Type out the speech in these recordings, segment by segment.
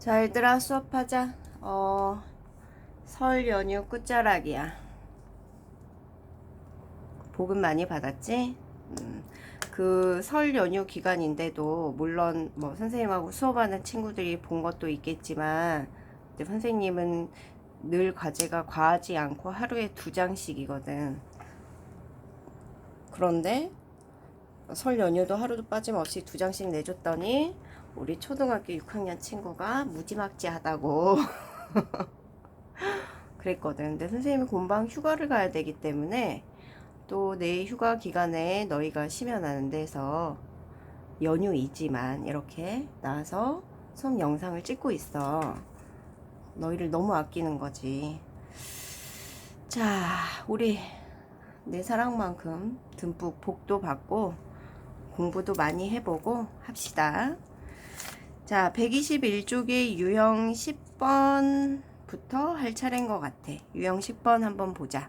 자, 얘들아 수업하자. 어, 설 연휴 끝자락이야. 복은 많이 받았지? 음, 그 설 연휴 기간인데도 물론 뭐 선생님하고 수업하는 친구들이 본 것도 있겠지만 이제 선생님은 늘 과제가 과하지 않고 하루에 두 장씩이거든. 그런데 설 연휴도 하루도 빠짐없이 두 장씩 내줬더니 우리 초등학교 6학년 친구가 무지막지하다고 그랬거든. 근데 선생님이 금방 휴가를 가야 되기 때문에 또 내 휴가 기간에 너희가 쉬면 하는 데서 연휴이지만 이렇게 나와서 수업 영상을 찍고 있어. 너희를 너무 아끼는 거지. 자, 우리 내 사랑만큼 듬뿍 복도 받고 공부도 많이 해보고 합시다. 자, 121쪽의 유형 10번부터 할 차례인 것 같아. 유형 10번 한번 보자.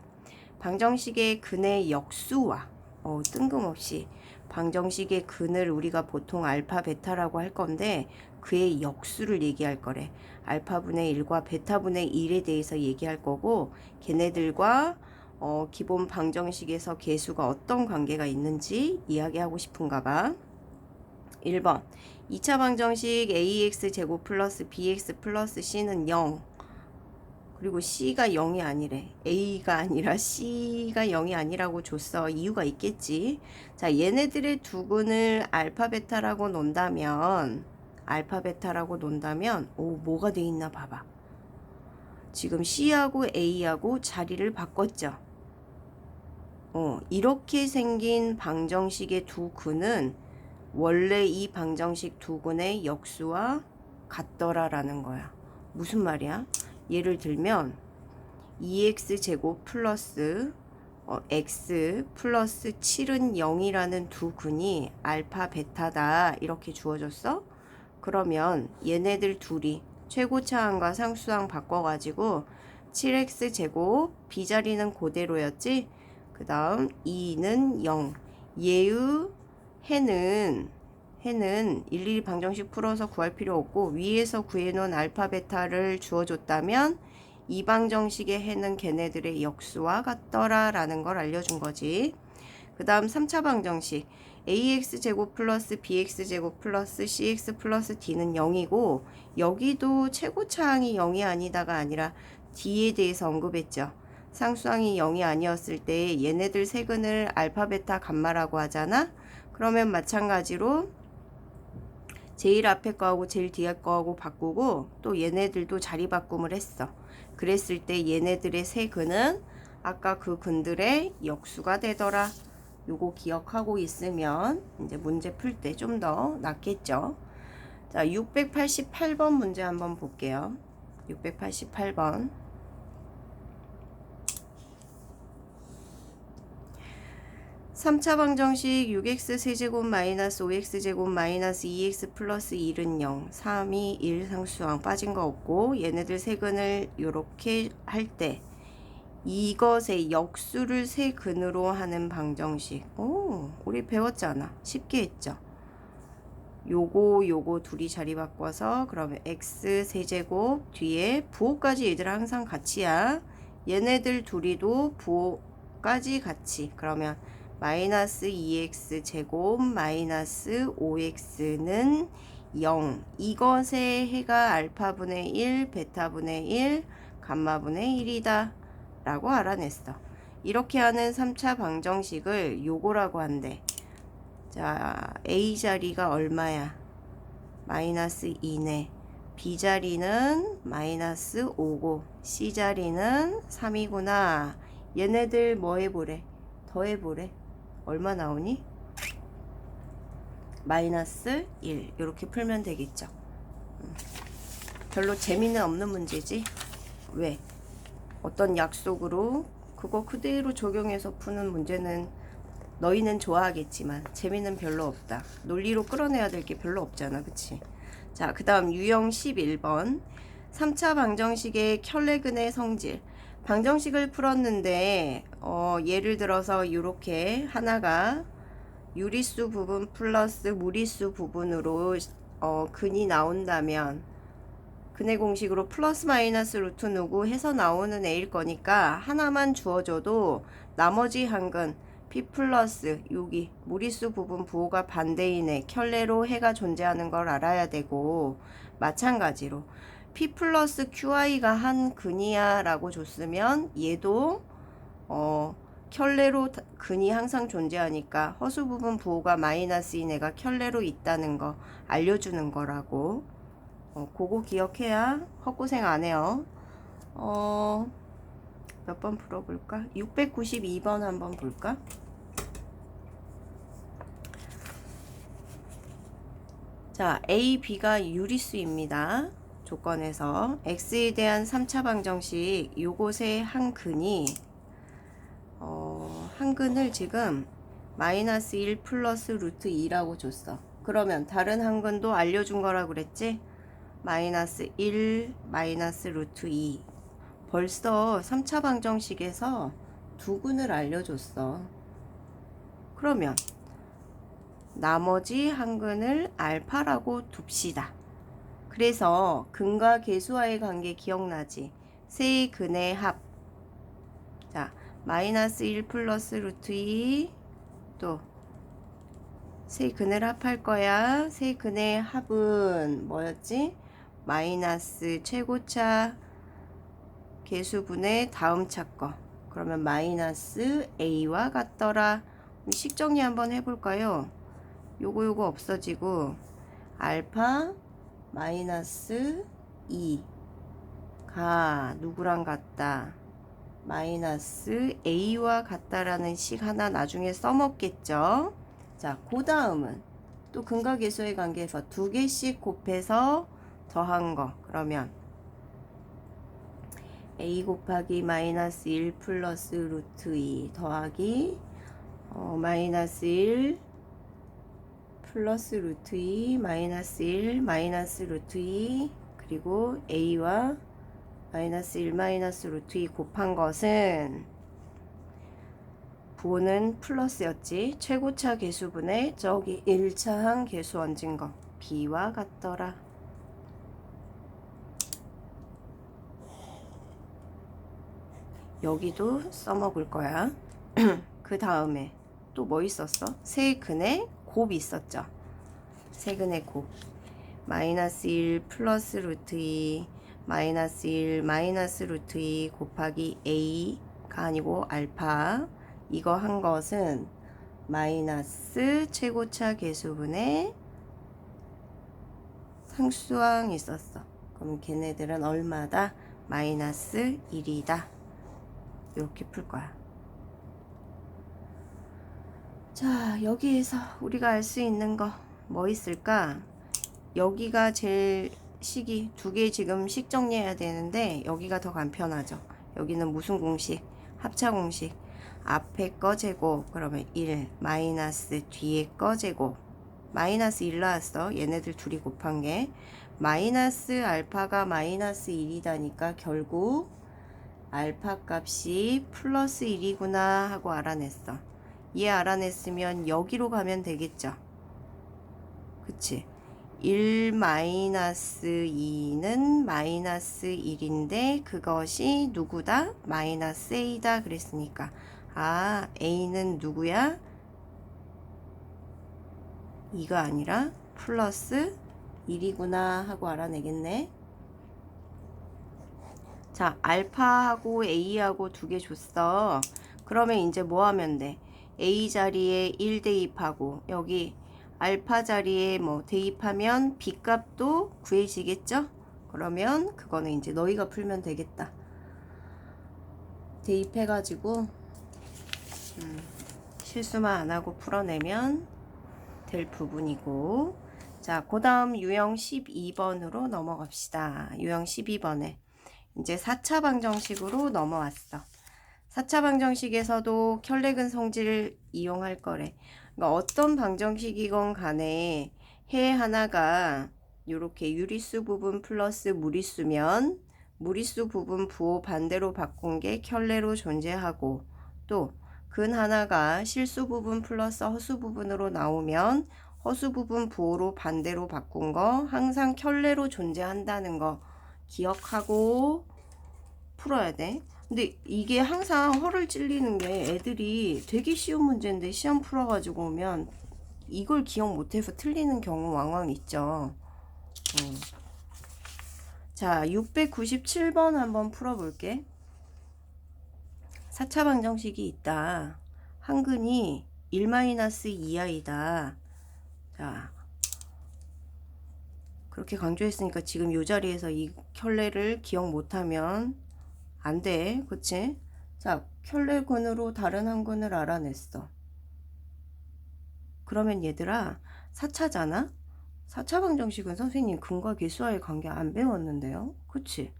방정식의 근의 역수와 어, 뜬금없이 방정식의 근을 우리가 보통 알파 베타라고 할 건데 그의 역수를 얘기할 거래. 알파분의 1과 베타분의 1에 대해서 얘기할 거고 걔네들과 어, 기본 방정식에서 개수가 어떤 관계가 있는지 이야기하고 싶은가 봐. 1번. 2차 방정식 ax 제곱 플러스 bx 플러스 c는 0 그리고 c가 0이 아니래. A가 아니라 c가 0이 아니라고 줬어. 이유가 있겠지? 자 얘네들의 두 근을 알파 베타라고 논다면 알파 베타라고 논다면 오 뭐가 돼 있나 봐봐. 지금 c하고 a하고 자리를 바꿨죠. 어 이렇게 생긴 방정식의 두 근은 원래 이 방정식 두 근의 역수와 같더라라는 거야. 무슨 말이야? 예를 들면 2x 제곱 플러스 어, x 플러스 7은 0이라는 두 근이 알파 베타다 이렇게 주어졌어? 그러면 얘네들 둘이 최고차항과 상수항 바꿔가지고 7x 제곱 b 자리는 그대로였지? 그 다음 2는 0 예의 해는 해는 일일이 방정식 풀어서 구할 필요 없고 위에서 구해놓은 알파 베타를 주어줬다면 이 방정식의 해는 걔네들의 역수와 같더라 라는 걸 알려준 거지. 그 다음 3차 방정식. Ax 제곱 플러스 bx 제곱 플러스 cx 플러스 d는 0이고 여기도 최고차항이 0이 아니다가 아니라 d에 대해서 언급했죠. 상수항이 0이 아니었을 때 얘네들 세근을 알파 베타 감마라고 하잖아 그러면 마찬가지로 제일 앞에 거하고 제일 뒤에 거하고 바꾸고 또 얘네들도 자리 바꿈을 했어. 그랬을 때 얘네들의 세 근은 아까 그 근들의 역수가 되더라. 요거 기억하고 있으면 이제 문제 풀 때 좀 더 낫겠죠. 자, 688번 문제 한번 볼게요. 688번. 3차 방정식 6x 세제곱 마이너스 5x 제곱 마이너스 2x 플러스 1은 0 3, 2, 1 상수항 빠진 거 없고 얘네들 세근을 이렇게 할 때 이것의 역수를 세 근으로 하는 방정식. 오 우리 배웠잖아? 쉽게 했죠? 요거 요거 둘이 자리 바꿔서 그러면 x 세제곱 뒤에 부호까지 얘들 항상 같이야. 얘네들 둘이도 부호까지 같이. 그러면 마이너스 2x 제곱 마이너스 5x는 0 이것의 해가 알파분의 1 베타분의 1 감마분의 1이다 라고 알아냈어. 이렇게 하는 3차 방정식을 요거라고 한대. 자 A 자리가 얼마야? 마이너스 2네. B 자리는 마이너스 5고 C 자리는 3이구나. 얘네들 뭐 해보래? 더해보래 얼마 나오니? 마이너스 1 이렇게 풀면 되겠죠 음. 별로 재미는 없는 문제지 왜? 어떤 약속으로 그거 그대로 적용해서 푸는 문제는 너희는 좋아하겠지만 재미는 별로 없다 논리로 끌어내야 될 게 별로 없잖아 그치? 자 그 다음 유형 11번 3차 방정식의 켤레근의 성질 방정식을 풀었는데 어, 예를 들어서 이렇게 하나가 유리수 부분 플러스 무리수 부분으로 어, 근이 나온다면 근해 공식으로 플러스 마이너스 루트 누구 해서 나오는 애일 거니까 하나만 주어줘도 나머지 한근 P 플러스 여기 무리수 부분 부호가 반대인 애 켤레로 해가 존재하는 걸 알아야 되고 마찬가지로 P 플러스 QI가 한 근이야 라고 줬으면 얘도 어 켤레로 다- 근이 항상 존재하니까 허수 부분 부호가 마이너스인 애가 켤레로 있다는 거 알려주는 거라고 어, 그거 기억해야 헛고생 안 해요. 어, 몇 번 풀어볼까? 692번 한번 볼까? 자, A, B가 유리수입니다. 조건에서 x에 대한 3차 방정식 요것의 한 근이 어, 한 근을 지금 마이너스 1 플러스 루트 2라고 줬어. 그러면 다른 한 근도 알려준 거라 그랬지? 마이너스 1 마이너스 루트 2 벌써 3차 방정식에서 두 근을 알려줬어. 그러면 나머지 한 근을 알파라고 둡시다. 그래서 근과 계수와의 관계 기억나지? 세 근의 합. 자, 마이너스 1 플러스 루트 2 또 세 근을 합할 거야. 세 근의 합은 뭐였지? 마이너스 최고차 계수분의 다음 차 거. 그러면 마이너스 a와 같더라. 식 정리 한번 해볼까요? 요거 요거 없어지고 알파 마이너스 2 가 누구랑 같다? 마이너스 a와 같다라는 식 하나 나중에 써먹겠죠? 자, 그 다음은 또 근과 계수의 관계에서 두 개씩 곱해서 더한 거. 그러면 a 곱하기 마이너스 1 플러스 루트 2 더하기 어, 마이너스 1 플러스 루트 2 마이너스 1 마이너스 루트 2 그리고 a와 마이너스 1 마이너스 루트 2 곱한 것은 부호는 플러스였지 최고차 계수분의 저기 1차항 계수 얹은 거 b와 같더라 여기도 써먹을 거야 그 다음에 또 뭐 있었어? 세근의 곱 있었죠 세근의 곱 마이너스 1 플러스 루트 2 마이너스 1 마이너스 루트 2 곱하기 a가 아니고 알파 이거 한 것은 마이너스 최고차 계수분의 상수항 있었어. 그럼 걔네들은 얼마다? 마이너스 1이다. 이렇게 풀 거야. 자, 여기에서 우리가 알 수 있는 거 뭐 있을까? 여기가 제일 식이 두 개 지금 식 정리해야 되는데 여기가 더 간편하죠. 여기는 무슨 공식? 합차 공식. 앞에 거 제곱 그러면 1 마이너스 뒤에 거 제곱 마이너스 1 나왔어. 얘네들 둘이 곱한 게 마이너스 알파가 마이너스 1이다니까 결국 알파 값이 플러스 1이구나 하고 알아냈어. 얘 알아냈으면 여기로 가면 되겠죠. 그치? 1 마이너스 2는 마이너스 1인데 그것이 누구다? 마이너스 a다 그랬으니까 아 a는 누구야? 2가 아니라 플러스 1이구나 하고 알아내겠네 자 알파하고 a하고 두 개 줬어 그러면 이제 뭐 하면 돼? A 자리에 1 대입하고 여기 알파 자리에 뭐 대입하면 b 값도 구해지겠죠? 그러면 그거는 이제 너희가 풀면 되겠다. 대입해가지고 음, 실수만 안 하고 풀어내면 될 부분이고 자, 그 다음 유형 12번으로 넘어갑시다. 유형 12번에 이제 4차 방정식으로 넘어왔어. 4차 방정식에서도 켤레근 성질을 이용할 거래. 그러니까 어떤 방정식이건 간에 해 하나가 이렇게 유리수 부분 플러스 무리수면 무리수 부분 부호 반대로 바꾼 게 켤레로 존재하고 또 근 하나가 실수 부분 플러스 허수 부분으로 나오면 허수 부분 부호로 반대로 바꾼 거 항상 켤레로 존재한다는 거 기억하고 풀어야 돼. 근데 이게 항상 허를 찔리는 게 애들이 되게 쉬운 문제인데 시험 풀어가지고 오면 이걸 기억 못해서 틀리는 경우 왕왕 있죠. 음. 자, 697번 한번 풀어볼게. 4차 방정식이 있다. 한근이 1-2i다. 자, 그렇게 강조했으니까 지금 이 자리에서 이 켤레를 기억 못하면 안 돼. 그치? 자, 켤레근으로 다른 한 근을 알아냈어. 그러면 얘들아, 4차잖아? 4차 방정식은 선생님 근과 계수와의 관계 안 배웠는데요? 그치?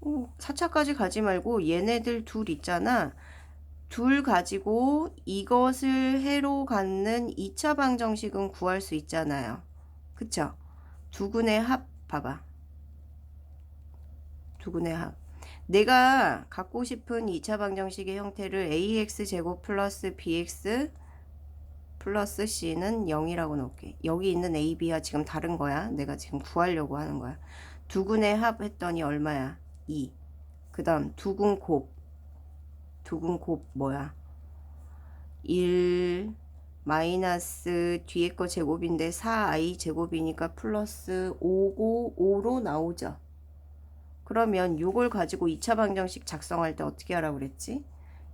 어, 4차까지 가지 말고 얘네들 둘 있잖아. 둘 가지고 이것을 해로 갖는 2차 방정식은 구할 수 있잖아요. 그쵸? 두 근의 합 봐봐. 두 근의 합. 내가 갖고 싶은 2차 방정식의 형태를 ax 제곱 플러스 bx 플러스 c는 0이라고 놓을게. 여기 있는 a, b와 지금 다른 거야. 내가 지금 구하려고 하는 거야. 두근의 합 했더니 얼마야? 2. 그 다음 두근 곱. 두근 곱 뭐야? 1 마이너스 뒤에 거 제곱인데 4i 제곱이니까 플러스 5고 5로 나오죠. 그러면 요걸 가지고 2차 방정식 작성할 때 어떻게 하라고 그랬지?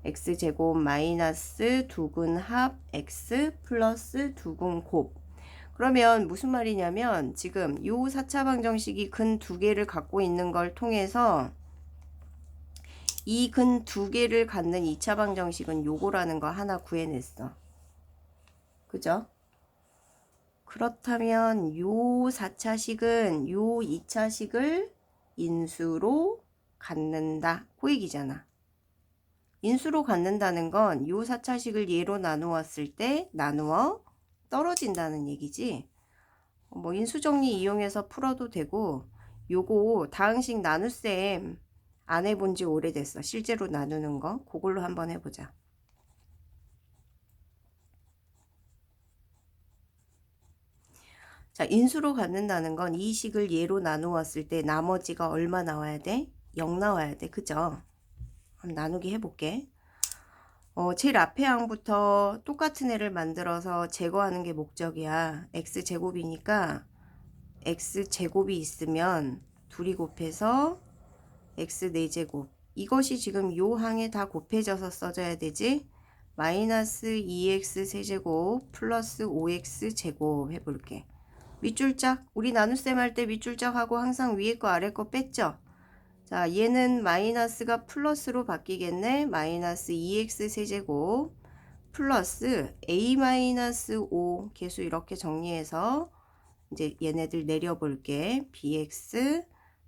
x제곱 마이너스 두근 합 x 플러스 두근 곱. 그러면 무슨 말이냐면 지금 요 4차 방정식이 근 두 개를 갖고 있는 걸 통해서 이 근 두 개를 갖는 2차 방정식은 요거라는 거 하나 구해냈어. 그죠? 그렇다면 요 4차식은 요 2차식을 인수로 갖는다. 그 얘기잖아. 인수로 갖는다는 건요 4차식을 예로 나누었을 때 나누어 떨어진다는 얘기지. 뭐 인수정리 이용해서 풀어도 되고 요거 다항식 나눗셈 안 해본 지 오래됐어. 실제로 나누는 거. 그걸로 한번 해보자. 자, 인수로 갖는다는 건 이 식을 예로 나누었을 때 나머지가 얼마 나와야 돼? 0 나와야 돼. 그죠? 한번 나누기 해볼게. 어, 제일 앞에 항부터 똑같은 애를 만들어서 제거하는 게 목적이야. x제곱이니까 x제곱이 있으면 둘이 곱해서 x 4제곱. 이것이 지금 요 항에 다 곱해져서 써져야 되지? 마이너스 2x 세제곱 플러스 5x 제곱 해볼게. 윗줄짝 우리 나눗셈 할때 윗줄짝하고 항상 위에 거 아래 거 뺐죠? 자 얘는 마이너스가 플러스로 바뀌겠네. 마이너스 2x 세제곱 플러스 a 마이너스 5 개수 이렇게 정리해서 이제 얘네들 내려볼게. Bx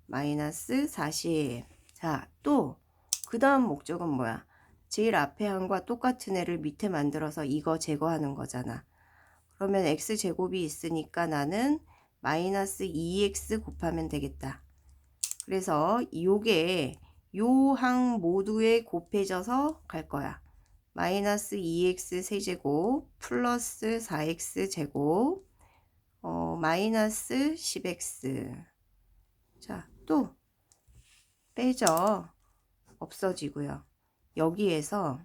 마이너스 40자 또 그 다음 목적은 뭐야? 제일 앞에 한과 똑같은 애를 밑에 만들어서 이거 제거하는 거잖아 그러면 x제곱이 있으니까 나는 마이너스 2x 곱하면 되겠다. 그래서 요게 요 항 모두에 곱해져서 갈 거야. 마이너스 2x 세제곱 플러스 4x 제곱 어, 마이너스 10x 자, 또 빼죠. 없어지고요. 여기에서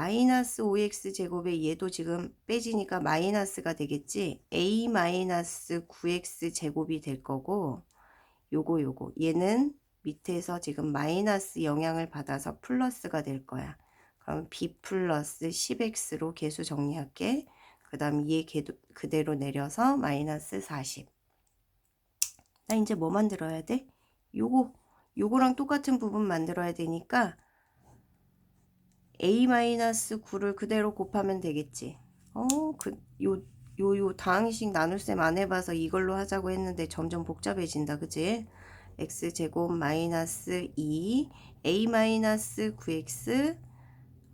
마이너스 5x 제곱에 얘도 지금 빼지니까 마이너스가 되겠지. a 마이너스 9x 제곱이 될 거고 요거 요거 얘는 밑에서 지금 마이너스 영향을 받아서 플러스가 될 거야. 그럼 b 플러스 10x로 계수 정리할게. 그 다음 얘 그대로 내려서 마이너스 40. 나 이제 뭐 만들어야 돼? 요거 요거랑 똑같은 부분 만들어야 되니까 a-9를 그대로 곱하면 되겠지. 어, 그, 요, 요, 요 다항식 나눗셈 안 해봐서 이걸로 하자고 했는데 점점 복잡해진다. 그지? x제곱 마이너스 2 a 마이너스 9x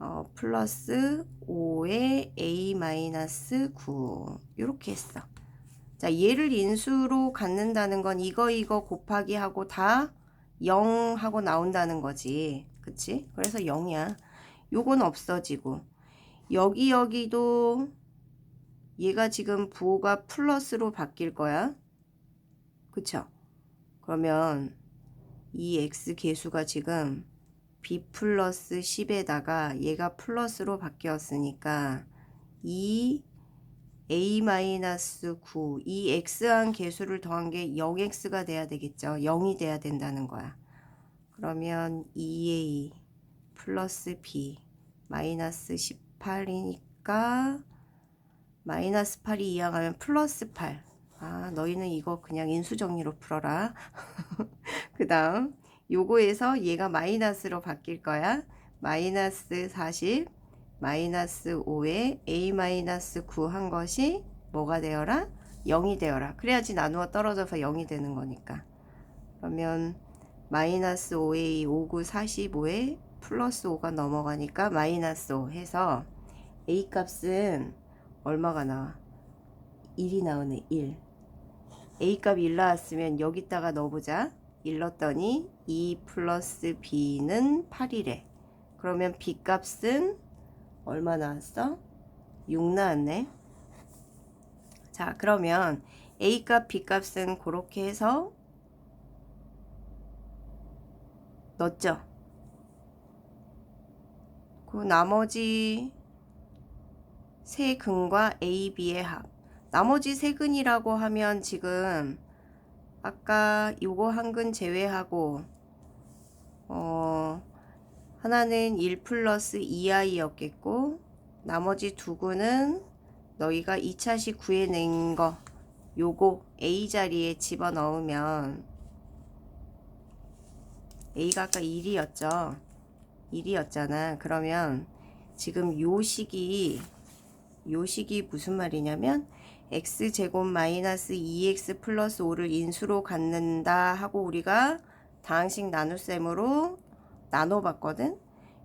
어, 플러스 5에 a 마이너스 9 이렇게 했어. 자 얘를 인수로 갖는다는 건 이거 이거 곱하기 하고 다 0 하고 나온다는 거지. 그치? 그래서 0이야. 요건 없어지고 여기 여기도 얘가 지금 부호가 플러스로 바뀔 거야. 그쵸? 그러면 이 x 계수가 지금 b 플러스 10에다가 얘가 플러스로 바뀌었으니까 이 a 마이너스 9, 이 x한 계수를 더한 게 0x가 돼야 되겠죠. 0이 돼야 된다는 거야. 그러면 2a 플러스 b 마이너스 18이니까 마이너스 8이 이항하면 플러스 8. 아, 너희는 이거 그냥 인수정리로 풀어라. 그 다음, 요거에서 얘가 마이너스로 바뀔 거야. 마이너스 40, 마이너스 5에 a 마이너스 9 한 것이 뭐가 되어라? 0이 되어라. 그래야지 나누어 떨어져서 0이 되는 거니까. 그러면 마이너스 5a 59 45에 플러스 5가 넘어가니까 마이너스 5 해서 a 값은 얼마가 나와? 1이 나오네 1 a 값 1 나왔으면 여기다가 넣어보자. 1 넣었더니 2 플러스 b는 8이래. 그러면 b 값은 얼마 나왔어? 6 나왔네. 자 그러면 a 값 b 값은 그렇게 해서 넣었죠 그 나머지 세 근과 A, B의 합. 나머지 세 근이라고 하면 지금 아까 요거 한 근 제외하고 어 하나는 1 플러스 2i였겠고 나머지 두 근은 너희가 2차식 구해낸 거 요거 A 자리에 집어넣으면 A가 아까 1이었죠 1이었잖아. 그러면 지금 요 식이 요 식이 무슨 말이냐면 x제곱 마이너스 2x 플러스 5를 인수로 갖는다 하고 우리가 다항식 나눗셈으로 나눠봤거든.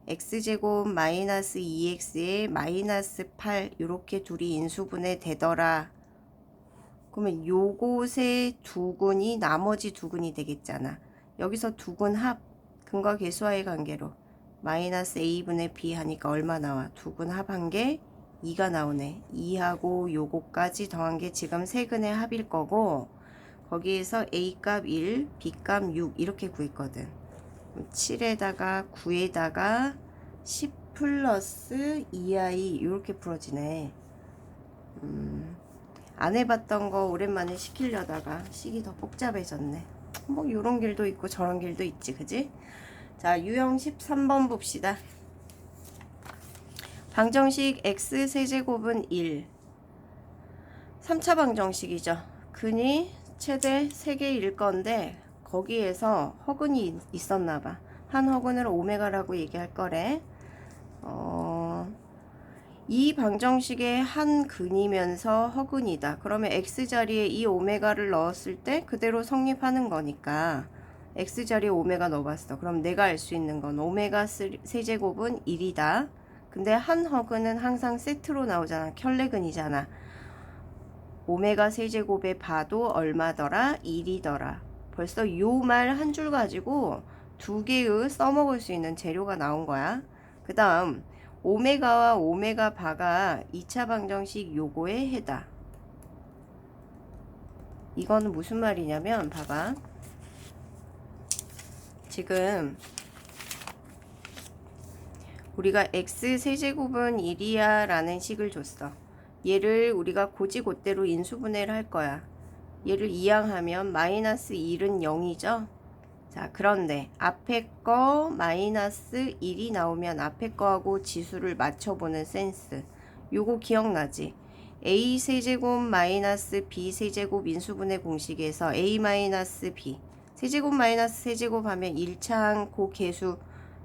x제곱 마이너스 2x에 마이너스 8 이렇게 둘이 인수분해 되더라. 그러면 요곳의 두 근이 나머지 두 근이 되겠잖아. 여기서 두근합 근과 계수와의 관계로 마이너스 a분의 b 하니까 얼마 나와 두근 합한 게 2가 나오네. 2하고 요거까지 더한 게 지금 세근의 합일 거고 거기에서 A값 1, B값 6 이렇게 구했거든. 7에다가 9에다가 10 플러스 2i 이렇게 풀어지네. 음, 안 해봤던 거 오랜만에 시키려다가 식이 더 복잡해졌네. 뭐 요런 길도 있고 저런 길도 있지 그지? 자 유형 13번 봅시다. 방정식 x 세제곱은 1. 3차 방정식이죠. 근이 최대 3개일 건데 거기에서 허근이 있었나 봐. 한 허근을 오메가라고 얘기할 거래. 어, 이 방정식의 한 근이면서 허근이다. 그러면 x 자리에 이 오메가를 넣었을 때 그대로 성립하는 거니까 x 자리에 오메가 넣어봤어. 그럼 내가 알 수 있는 건 오메가 세제곱은 1이다. 근데 한 허그는 항상 세트로 나오잖아. 켤레근이잖아. 오메가 세제곱에 봐도 얼마더라? 1이더라. 벌써 요 말 한 줄 가지고 두 개의 써먹을 수 있는 재료가 나온 거야. 그 다음 오메가와 오메가 바가 2차 방정식 요거에 해다. 이거는 무슨 말이냐면 봐봐. 지금 우리가 x 세제곱은 1이야 라는 식을 줬어. 얘를 우리가 고지곧대로 인수분해를 할 거야. 얘를 이항하면 마이너스 1은 0이죠. 자 그런데 앞에 거 마이너스 1이 나오면 앞에 거하고 지수를 맞춰보는 센스. 요거 기억나지? a 세제곱 마이너스 b 세제곱 인수분해 공식에서 a 마이너스 b 세제곱 마이너스 세제곱 하면 1차항 고 계수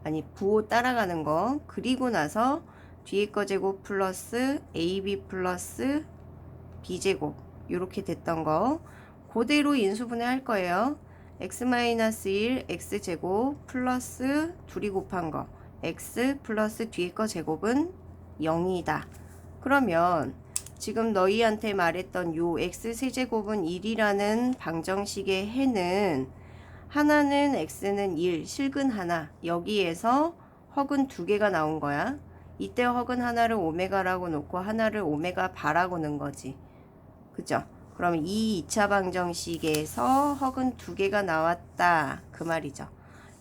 아니 부호 따라가는 거. 그리고 나서 뒤에 거 제곱 플러스 ab 플러스 b제곱. 이렇게 됐던 거. 그대로 인수분해 할 거예요. X-1 x제곱 플러스 둘이 곱한 거. X 플러스 뒤에 거 제곱은 0이다. 그러면 지금 너희한테 말했던 요 x 세제곱은 1이라는 방정식의 해는 하나는 x는 1, 실근 하나. 여기에서 허근 두 개가 나온 거야. 이때 허근 하나를 오메가라고 놓고 하나를 오메가 바라고 넣은 거지. 그죠? 그럼 이 2차 방정식에서 허근 두 개가 나왔다. 그 말이죠.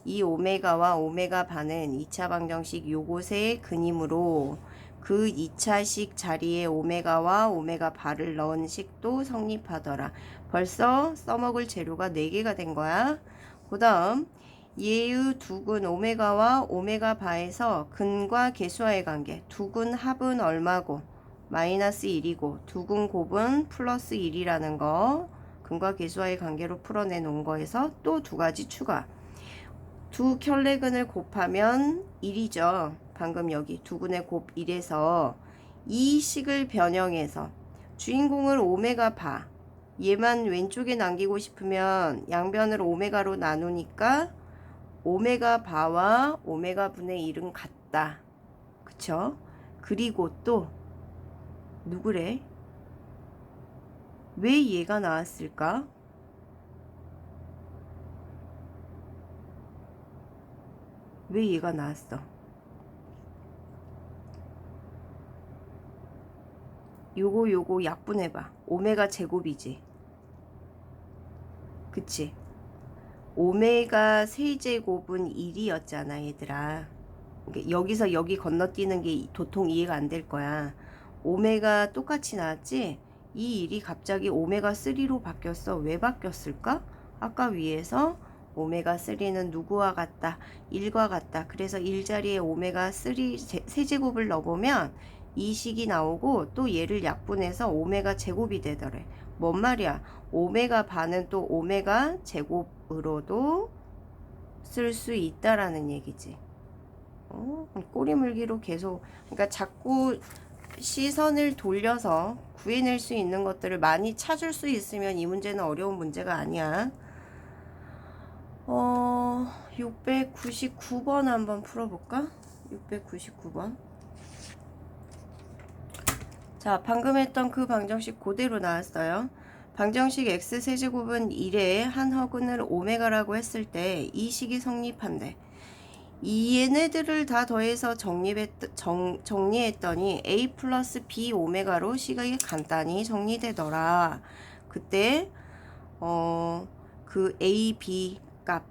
이 오메가와 오메가 반은 2차 방정식 요곳의 근이므로 그 2차식 자리에 오메가와 오메가 바를 넣은 식도 성립하더라. 벌써 써먹을 재료가 4개가 된 거야. 그 다음 예의 두근 오메가와 오메가 바에서 근과 개수와의 관계 두근 합은 얼마고 마이너스 1이고 두근 곱은 플러스 1이라는 거 근과 개수와의 관계로 풀어내 놓은 거에서 또 두 가지 추가. 두 켤레근을 곱하면 1이죠. 방금 여기 두근의 곱 1에서 이 식을 변형해서 주인공을 오메가 바 얘만 왼쪽에 남기고 싶으면 양변을 오메가로 나누니까 오메가 바와 오메가 분의 1은 같다. 그쵸? 그리고 또 누구래? 왜 얘가 나왔을까? 왜 얘가 나왔어? 요거 요거 약분해봐. 오메가 제곱이지. 그치? 오메가 세제곱은 1이었잖아, 얘들아. 여기서 여기 건너뛰는 게 도통 이해가 안 될 거야. 오메가 똑같이 나왔지? 이 일이 갑자기 오메가 3로 바뀌었어. 왜 바뀌었을까? 아까 위에서 오메가 3는 누구와 같다? 1과 같다. 그래서 1 자리에 오메가 3 세제곱을 넣어보면 이 식이 나오고 또 얘를 약분해서 오메가 제곱이 되더래. 뭔 말이야? 오메가 반은 또 오메가 제곱으로도 쓸 수 있다라는 얘기지. 어? 꼬리 물기로 계속 그러니까 자꾸 시선을 돌려서 구해낼 수 있는 것들을 많이 찾을 수 있으면 이 문제는 어려운 문제가 아니야. 어, 699번 한번 풀어볼까? 699번. 자, 방금 했던 그 방정식 그대로 나왔어요. 방정식 x 세제곱은 1에 한 허근을 오메가라고 했을 때 이 식이 성립한대. 이 얘네들을 다 더해서 정립했, 정, 정리했더니 a 플러스 b 오메가로 식이 간단히 정리되더라. 그때 어, 그 a, b 값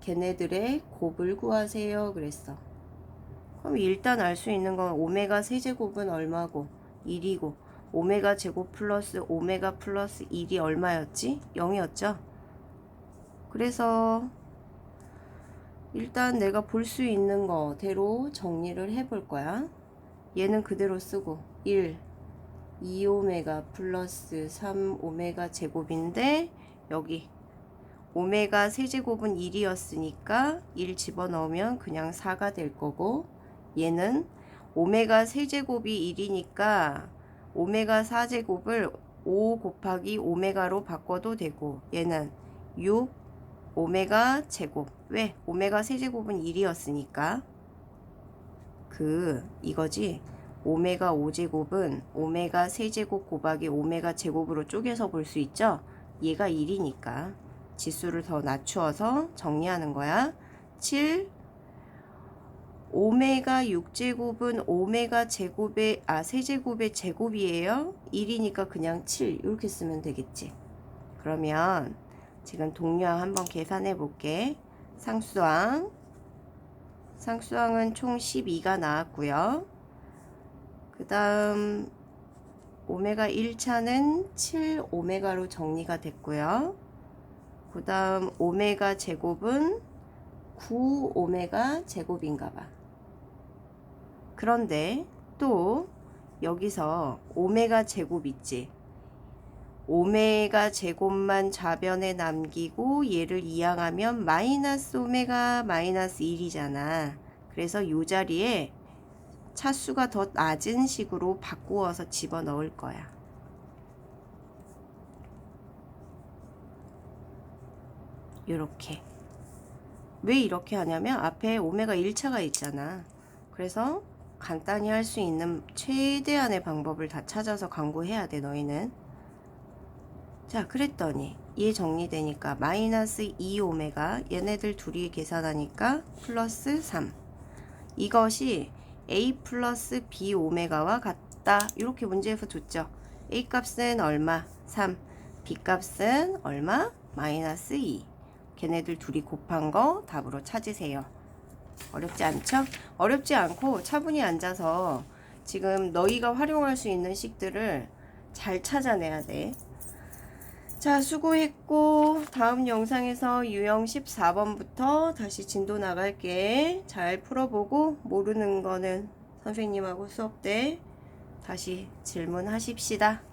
걔네들의 곱을 구하세요 그랬어. 그럼 일단 알 수 있는 건 오메가 세제곱은 얼마고 1이고 오메가 제곱 플러스 오메가 플러스 1이 얼마였지? 0이었죠? 그래서 일단 내가 볼 수 있는 거대로 정리를 해볼 거야. 얘는 그대로 쓰고 1 2오메가 플러스 3오메가 제곱인데 여기 오메가 세제곱은 1이었으니까 1 집어넣으면 그냥 4가 될 거고 얘는 오메가 세제곱이 1이니까 오메가 4제곱을 5 곱하기 오메가로 바꿔도 되고 얘는 6 오메가 제곱. 왜? 오메가 세제곱은 1이었으니까. 그 이거지? 오메가 5제곱은 오메가 세제곱 곱하기 오메가 제곱으로 쪼개서 볼 수 있죠? 얘가 1이니까. 지수를 더 낮추어서 정리하는 거야. 7 오메가 6제곱은 오메가 제곱의 아 세제곱의 제곱이에요. 1이니까 그냥 7 이렇게 쓰면 되겠지. 그러면 지금 동류항 한번 계산해 볼게. 상수항 상수항은 총 12가 나왔고요. 그 다음 오메가 1차는 7 오메가로 정리가 됐고요. 그 다음 오메가 제곱은 9 오메가 제곱인가 봐. 그런데 또 여기서 오메가 제곱 있지. 오메가 제곱만 좌변에 남기고 얘를 이항하면 마이너스 오메가 마이너스 1이잖아. 그래서 이 자리에 차수가 더 낮은 식으로 바꾸어서 집어넣을 거야. 이렇게. 왜 이렇게 하냐면 앞에 오메가 1차가 있잖아. 그래서 간단히 할 수 있는 최대한의 방법을 다 찾아서 강구해야 돼 너희는 자 그랬더니 얘 정리되니까 마이너스 2 오메가 얘네들 둘이 계산하니까 플러스 3 이것이 a 플러스 b 오메가와 같다 이렇게 문제에서 줬죠 a 값은 얼마 3. B값은 얼마? 마이너스 2. 걔네들 둘이 곱한 거 답으로 찾으세요. 어렵지 않죠? 어렵지 않고 차분히 앉아서 지금 너희가 활용할 수 있는 식들을 잘 찾아내야 돼. 자, 수고했고, 다음 영상에서 유형 14번부터 다시 진도 나갈게. 잘 풀어보고, 모르는 거는 선생님하고 수업 때 다시 질문하십시다.